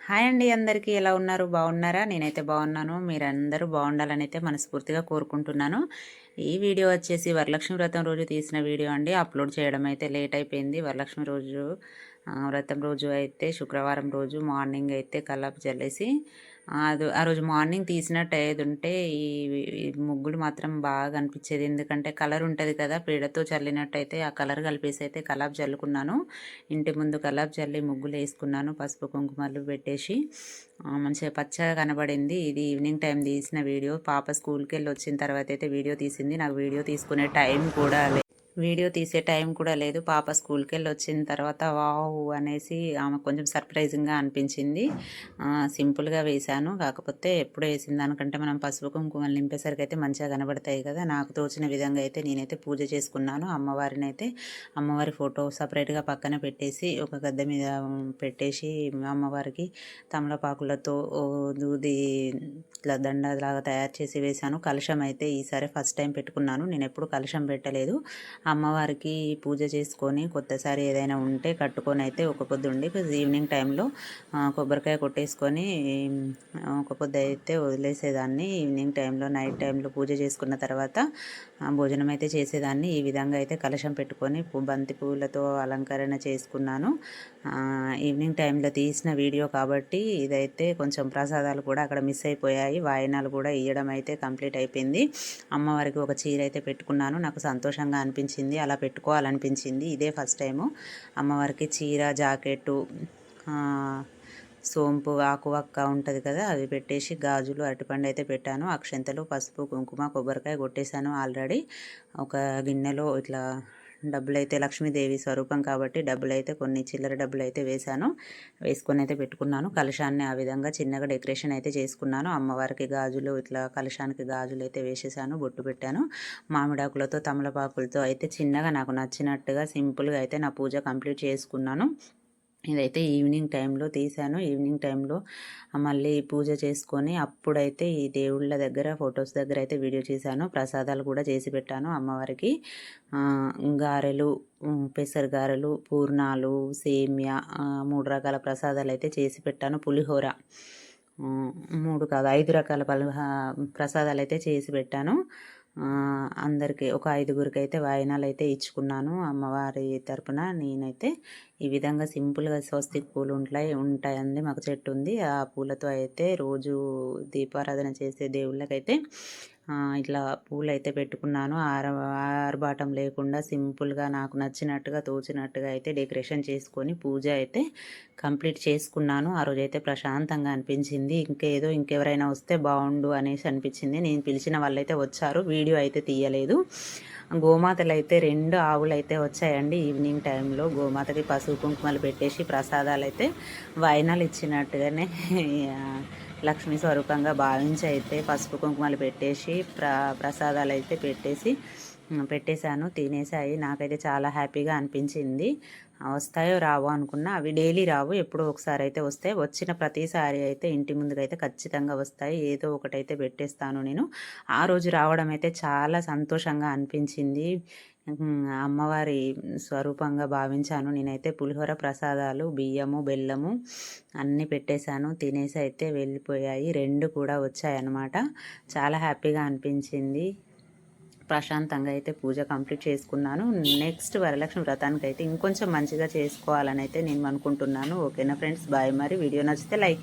Hi అండి అందరికీ. ఎలా ఉన్నారు? బాగున్నారా? నేనైతే బాగున్నాను. మీరందరూ బాగుండాలని అయితే మనస్ఫూర్తిగా కోరుకుంటున్నాను. ఈ వీడియో వచ్చేసి వరలక్ష్మి వ్రతం రోజు తీసిన వీడియో అండి. అప్లోడ్ చేయడం అయితే లేట్ అయిపోయింది. వరలక్ష్మి రోజు వ్రతం రోజు అయితే శుక్రవారం రోజు మార్నింగ్ అయితే కల్లాపు చల్లేసి అది ఆ రోజు మార్నింగ్ తీసినట్టు అయ్యేది ఉంటే ఈ ముగ్గులు మాత్రం బాగా అనిపించేది. ఎందుకంటే కలర్ ఉంటుంది కదా పీడతో చల్లినట్టయితే ఆ కలర్ కలిపేసి అయితే కలాబ్ చల్లుకున్నాను. ఇంటి ముందు కలాబ్ చల్లి ముగ్గులు వేసుకున్నాను పసుపు కుంకుమలు పెట్టేసి. మంచిగా పచ్చగా కనబడింది. ఇది ఈవినింగ్ టైం తీసిన వీడియో. పాప స్కూల్కి వెళ్ళి వచ్చిన తర్వాత అయితే వీడియో తీసింది. నాకు వీడియో తీసుకునే టైం కూడా వీడియో తీసే టైం కూడా లేదు. పాప స్కూల్కి వెళ్ళి వచ్చిన తర్వాత వావ్ అనేసి ఆమె కొంచెం సర్ప్రైజింగ్గా అనిపించింది. సింపుల్గా వేశాను. కాకపోతే ఎప్పుడు వేసిన దానికంటే మనం పసుపు కుంకుమలు నింపేసరికి అయితే మంచిగా కనబడతాయి కదా. నాకు తోచిన విధంగా అయితే నేనైతే పూజ చేసుకున్నాను. అమ్మవారిని అయితే అమ్మవారి ఫోటో సపరేట్గా పక్కన పెట్టేసి ఒక గద్ద మీద పెట్టేసి అమ్మవారికి తమలపాకులతో దూది ఇట్లా దండలాగా తయారు చేసి వేశాను. కలశం అయితే ఈసారి ఫస్ట్ టైం పెట్టుకున్నాను. నేను ఎప్పుడు కలశం పెట్టలేదు. అమ్మవారికి పూజ చేసుకొని కొత్తసారి ఏదైనా ఉంటే కట్టుకొని అయితే ఒక పొద్దు ఉండి ఈవినింగ్ టైంలో కొబ్బరికాయ కొట్టేసుకొని ఒక పొద్దు అయితే వదిలేసేదాన్ని. ఈవినింగ్ టైంలో నైట్ టైంలో పూజ చేసుకున్న తర్వాత భోజనం అయితే చేసేదాన్ని. ఈ విధంగా అయితే కలశం పెట్టుకొని బంతి పూలతో అలంకరణ చేసుకున్నాను. ఈవినింగ్ టైంలో తీసిన వీడియో కాబట్టి ఇదైతే కొంచెం ప్రసాదాలు కూడా అక్కడ మిస్ అయిపోయాయి. వాయినాలు కూడా ఇవ్వడం అయితే కంప్లీట్ అయిపోయింది. అమ్మవారికి ఒక చీర అయితే పెట్టుకున్నాను. నాకు సంతోషంగా అనిపించింది. అనిపించింది అలా పెట్టుకోవాలనిపించింది. ఇదే ఫస్ట్ టైము. అమ్మవారికి చీర జాకెట్టు సోంపు ఆకు వక్క ఉంటుంది కదా అవి పెట్టేసి గాజులు అరటిపండు అయితే పెట్టాను. అక్షంతలు పసుపు కుంకుమ కొబ్బరికాయ కొట్టేశాను ఆల్రెడీ. ఒక గిన్నెలో ఇట్లా డబ్బులు అయితే లక్ష్మీదేవి స్వరూపం కాబట్టి డబ్బులు అయితే కొన్ని చిల్లర డబ్బులు అయితే వేశాను. వేసుకొని అయితే పెట్టుకున్నాను. కలశాన్ని ఆ విధంగా చిన్నగా డెకరేషన్ అయితే చేసుకున్నాను. అమ్మవారికి గాజులు ఇట్లా కలశానికి గాజులు అయితే వేసేసాను. బొట్టు పెట్టాను. మామిడాకులతో తమలపాకులతో అయితే చిన్నగా నాకు నచ్చినట్టుగా సింపుల్గా అయితే నా పూజ కంప్లీట్ చేసుకున్నాను. ఇదైతే ఈవినింగ్ టైంలో తీశాను ఈవినింగ్ టైంలో మళ్ళీ పూజ చేసుకొని అప్పుడైతే ఈ దేవుళ్ళ దగ్గర ఫొటోస్ దగ్గర అయితే వీడియో చేశాను. ప్రసాదాలు కూడా చేసి పెట్టాను అమ్మవారికి. గారెలు పెసర గారెలు పూర్ణాలు సేమియా మూడు రకాల ప్రసాదాలు అయితే చేసి పెట్టాను. పులిహోర మూడు కాదు ఐదు రకాల ప్రసాదాలు అయితే చేసి పెట్టాను. అందరికీ ఒక ఐదుగురికి అయితే వాయినాలు అయితే ఇచ్చుకున్నాను అమ్మవారి తరపున. నేనైతే ఈ విధంగా సింపుల్గా స్వస్తిక్ పూలు ఉంటాయి ఉంటాయండి. మాకు చెట్టు ఉంది ఆ పూలతో అయితే రోజు దీపారాధన చేసే దేవుళ్ళకైతే ఇట్లా పూలు అయితే పెట్టుకున్నాను. ఆర ఆర్బాటం లేకుండా సింపుల్గా నాకు నచ్చినట్టుగా తోచినట్టుగా అయితే డెకరేషన్ చేసుకొని పూజ అయితే కంప్లీట్ చేసుకున్నాను. ఆ రోజు అయితే ప్రశాంతంగా అనిపించింది. ఇంకేదో ఇంకెవరైనా వస్తే బాగుండు అనేసి అనిపించింది. నేను పిలిచిన వాళ్ళైతే వచ్చారు. వీడియో అయితే తీయలేదు. గోమాతలు అయితే రెండు ఆవులు అయితే వచ్చాయండి ఈవినింగ్ టైంలో. గోమాతకి పసుపు కుంకుమలు పెట్టేసి ప్రసాదాలు అయితే వాయినాలు ఇచ్చినట్టుగానే లక్ష్మీ స్వరూపంగా భావించి అయితే పసుపు కుంకుమలు పెట్టేసి ప్ర ప్రసాదాలు అయితే పెట్టేసి పెట్టేశాను తినేసాయి నాకైతే చాలా హ్యాపీగా అనిపించింది. వస్తాయో రావో అనుకున్నా అవి డైలీ రావు. ఎప్పుడో ఒకసారి అయితే వస్తాయి. వచ్చిన ప్రతిసారి అయితే ఇంటి ముందుకైతే ఖచ్చితంగా వస్తాయి. ఏదో ఒకటైతే పెట్టేస్తాను నేను. ఆ రోజు రావడం అయితే చాలా సంతోషంగా అనిపించింది. అమ్మవారి స్వరూపంగా భావించాను. నేనైతే పులిహోర ప్రసాదాలు బియ్యము బెల్లము అన్నీ పెట్టేశాను. తినేసి అయితే వెళ్ళిపోయాయి. రెండు కూడా వచ్చాయన్నమాట. చాలా హ్యాపీగా అనిపించింది. ప్రశాంతంగా అయితే పూజ కంప్లీట్ చేసుకున్నాను. నెక్స్ట్ వరలక్ష్మి వ్రతానికి అయితే ఇంకొంచెం మంచిగా చేసుకోవాలని అయితే నేను అనుకుంటున్నాను. ఓకేనా ఫ్రెండ్స్? బాయ్ మరి. వీడియో నచ్చితే లైక్